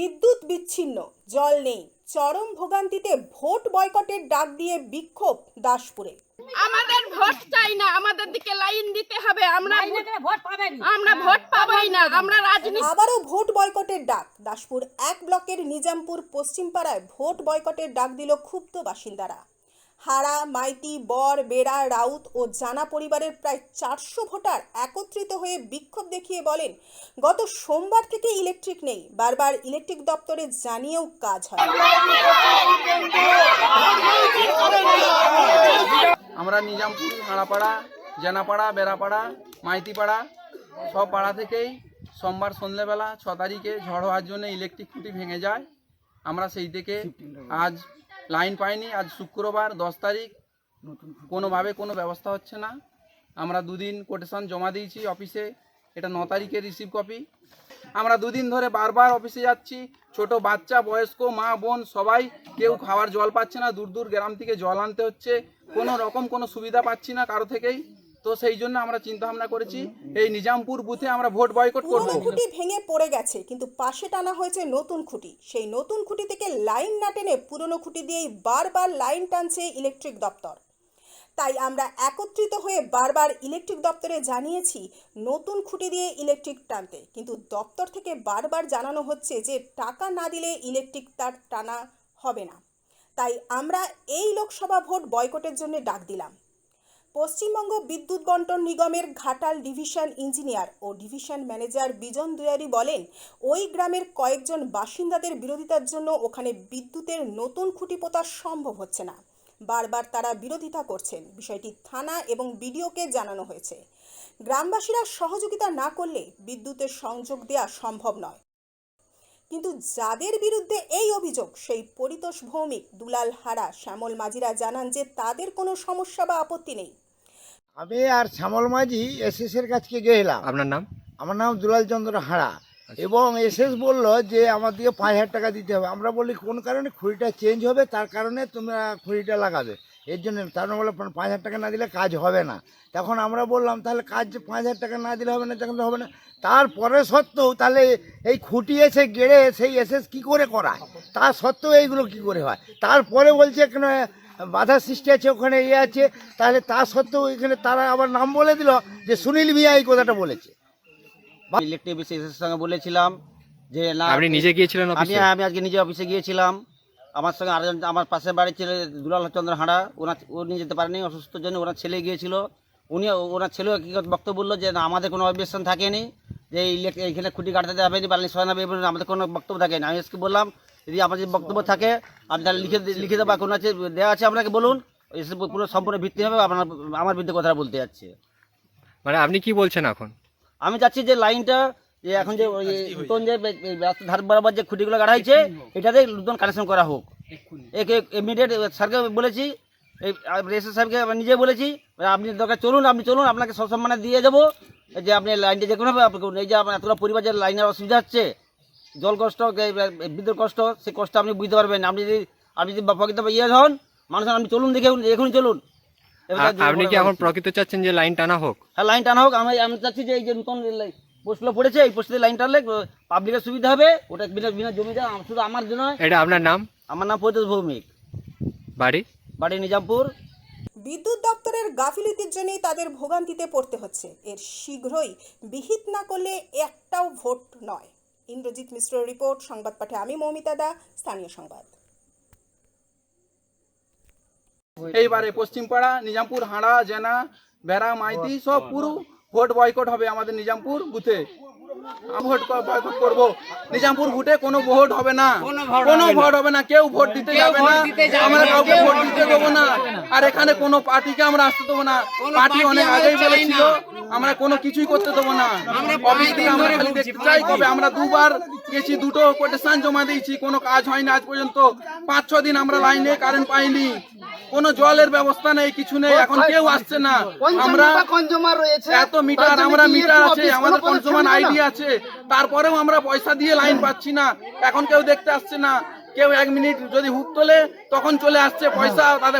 বিদ্যুৎ বিচ্ছিন্ন জল নেই। চরম ভোগান্তিতে ভোট বয়কটের ডাক দিয়ে বিক্ষোভ দাসপুরে। আমাদের ভোট চাই না আমাদের দিকে লাইন দিতে হবে। আমরা ভোট পাবেন আমরা ভোট পাবাই না আমরা রাজনীতি আবারও ভোট বয়কটের ডাক। দাসপুর এক ব্লকের নিজামপুর পশ্চিমপাড়ায় ভোট বয়কটের ডাক দিল ক্ষুব্ধ বাসিন্দারা। হারা, মাইতি, বর, বেড়া, রাউত ও জানা পরিবারের প্রায় চারশো ভোটার একত্রিত হয়ে বিক্ষোভ দেখিয়ে বলেন, গত সোমবার থেকে ইলেকট্রিক নেই। বারবার ইলেকট্রিক দপ্তরে জানিয়েও কাজ হয় আমরা নিজামপুর হাঁড়াপাড়া জেনাপাড়া, বেড়াপাড়া, মাইতিপাড়া সব পাড়া থেকেই সোমবার সন্ধ্যেবেলা ছ তারিখে ঝড় হওয়ার জন্য ইলেকট্রিক খুঁটি ভেঙে যায়। আমরা সেই থেকে আজ লাইন পাইনি, আজ শুক্রবার দশ তারিখ। কোনোভাবে কোনো ব্যবস্থা হচ্ছে না। আমরা দুদিন কোটেশন জমা দিয়েছি অফিসে, এটা ন তারিখের রিসিভ কপি আমরা দুদিন ধরে বারবার অফিসে যাচ্ছি, ছোট বাচ্চা, বয়স্ক, মা, বোন, সবাই, কেউ খাওয়ার জল পাচ্ছে না, দূর দূর গ্রাম থেকে জল আনতে হচ্ছে। কোনো রকম কোনো সুবিধা পাচ্ছি না কারও থেকেই। তো সেই জন্য আমরা চিন্তা ভাবনা করেছি, এই নিজামপুর বুথে আমরা ভোট বয়কট করব। খুঁটি ভেঙে পড়ে গেছে, কিন্তু পাশে টানা হয়েছে নতুন খুঁটি। সেই নতুন খুঁটি থেকে লাইন না টেনে পুরনো খুঁটি দিয়েই বারবার লাইন টানছে ইলেকট্রিক দপ্তর। তাই আমরা একত্রিত হয়ে বারবার ইলেকট্রিক দপ্তরে জানিয়েছি, নতুন খুঁটি দিয়ে ইলেকট্রিক টানতে। কিন্তু দপ্তর থেকে বারবার জানানো হচ্ছে যে টাকা না দিলে ইলেকট্রিক তার টানা হবে না। তাই আমরা এই লোকসভা ভোট বয়কটের জন্য ডাক দিলাম। পশ্চিমবঙ্গ বিদ্যুৎ বন্টন নিগমের ঘাটাল ডিভিশন ইঞ্জিনিয়ার ও ডিভিশন ম্যানেজার বিজন দুয়ারি বলেন, ওই গ্রামের কয়েকজন বাসিন্দাদের বিরোধিতার জন্য ওখানে বিদ্যুতের নতুন খুঁটি পোতা সম্ভব হচ্ছে না। বারবার তারা বিরোধিতা করছেন। বিষয়টি থানা এবং বিডিওকে জানানো হয়েছে। গ্রামবাসীরা সহযোগিতা না করলে বিদ্যুতের সংযোগ দেওয়া সম্ভব নয়। কিন্তু যাদের বিরুদ্ধে এই অভিযোগ সেই পরিতোষ ভৌমিক দুলাল হারা শ্যামল মাঝিরা জানান যে তাদের কোনো সমস্যা বা আপত্তি নেই। আমি আর শ্যামল মাঝি এসএস এর কাছকে গেলাম আপনার নাম? আমার নাম দুলাল চন্দ্র হাড়া এবং এসএস বলল যে আমাদেরকে পাঁচ হাজার টাকা দিতে হবে। আমরা বলি কোন কারণে খুঁড়িটা চেঞ্জ হবে? তার কারণে তোমরা খুঁড়িটা লাগাবে। এর জন্য তার মানে বলে পাঁচ হাজার টাকা না দিলে কাজ হবে না। তখন আমরা বললাম তাহলে কাজ যে পাঁচ হাজার টাকা না দিলে হবে না তখন তো হবে না। তারপরে সত্ত্বেও তাহলে এই খুঁটি এসে গেড়ে সেই এসএস কী করে করায়? তা সত্ত্বেও এইগুলো কি করে হয়? তারপরে বলছে কেন বাধা সৃষ্টি আছে ওখানে ইয়ে আছে। তাহলে তা সত্ত্বেও এখানে তারা আবার নাম বলে দিল যে সুনীল মিয়া এই কথাটা বলেছে। ইলেকট্রিক বিশেষের সঙ্গে বলেছিলাম যে না আপনি নিজে গিয়েছিলেন আমি আমি আজকে নিজে অফিসে গিয়েছিলাম। আমার সঙ্গে আরেকজন আমার পাশের বাড়ির ছেলে দুলাল চন্দ্র হাঁড়া ওনার উনি যেতে পারেনি অসুস্থর জন্য ওনার ছেলে গিয়েছিল। উনি ওনার ছেলেও কি বক্তব্য বলল যে না আমাদের কোনো অবজেকশন থাকেনি যে এইখানে খুঁটি কাটতে দেওয়া হয়নি বালি সরানো হবে আমাদের কোনো বক্তব্য থাকেনি। আমি আজকে বললাম যদি আমাদের বক্তব্য থাকে আপনি তাহলে লিখে লিখে দেওয়া কোনো আছে দেওয়া আছে আপনাকে বলুন। এসে পুরো সম্পূর্ণ ভিত্তি হবে আপনার আমার বিরুদ্ধে কথা বলতে যাচ্ছে। মানে আপনি কি বলছেন এখন? আমি চাচ্ছি যে লাইনটা যে এখন যে ওই নতুন যে ধার বরাবর যে খুঁটিগুলো গাড়া হয়েছে এটাতে নতুন কানেকশন করা হোক। একে ইমিডিয়েট স্যারকে বলেছি এই এসএস সাহেবকে আমি নিজে বলেছি আপনি দরকার চলুন আপনি চলুন আপনাকে সব সম্মানে দিয়ে যাব যে আপনি লাইনটা যে কোনোভাবে আপনি করুন। এই যে আপনার এতগুলো পরিবার যে লাইনের অসুবিধা হচ্ছে জল কষ্ট বিদ্যুৎ কষ্ট সেই কষ্ট আপনি বুঝতে পারবেন। আপনি যদি আপনি যদি প্রকৃত ইয়ে হন মানুষ আপনি চলুন দেখে এখনই চলুন। এবার আপনি কি এখন প্রকৃত চাচ্ছেন যে লাইন টানা হোক? হ্যাঁ লাইন টানা হোক। আমি আমি চাচ্ছি যে এই যে নতুন পোস্টগুলো পড়েছে এই পোস্টে লাইন টানলে পাবলিকের সুবিধা হবে। ওটা বিনা বিনা জমিটা আম- শুধু আমার জন্য এটা আপনার নাম? আমার নাম পরিতোষ ভৌমিক। বাড়ি? বাড়ি নিজামপুর। বিদ্যুৎ দপ্তরের গাফিলতির জন্যই তাদের ভোগান্তিতে পড়তে হচ্ছে। এর শীঘ্রই বিহিত না করলে একটাও ভোট নয়। ইন্দ্রজিৎ মিশ্র রিপোর্ট সংবাদ পাঠে আমি মৌমিতা দা স্থানীয় সংবাদ। এইবারে পশ্চিমপাড়া নিজামপুর হাঁড়া জেনা বেড়া মাইতি সব পুরো ভোট বয়কট হবে আমাদের নিজামপুর বুথে। ভোট বয়কট করব। নিজামপুর ভোটে কোনো ভোট হবে না। কোনো ভোট হবে না। কেউ ভোট দিতে যাবে না। আমরা কাউকে ভোট দিতে দেবো না। আর এখানে কোনো পার্টিকে আমরা আসতে দেবো না। পার্টি অনেক আগেই বলেছিল। আমরা কোনো কিছুই করতে দেবো না। অফিস থেকে আমরা খালি দেখতে চাই কবে আমরা দুবার গেছি, দুটো কোটেশন জমা দিয়েছি, কোনো কাজ হয়নি আজ পর্যন্ত। পাঁচ, ছ দিন আমরা লাইনে কারেন্ট পাইনি। কোনো জলের ব্যবস্থা নেই, কিছু নেই, এখন কেউ আসছে না। আমরা এত মিটার, আমরা মিটার আছে, আমাদের কনজিউমার আইডি আছে। তারপরেও আমরা পয়সা দিয়ে লাইন পাচ্ছি না। এখন কেউ দেখতে আসছে না। কেউ এক মিনিট যদি হুক তোলে, তখন চলে আসছে পয়সা, তাদের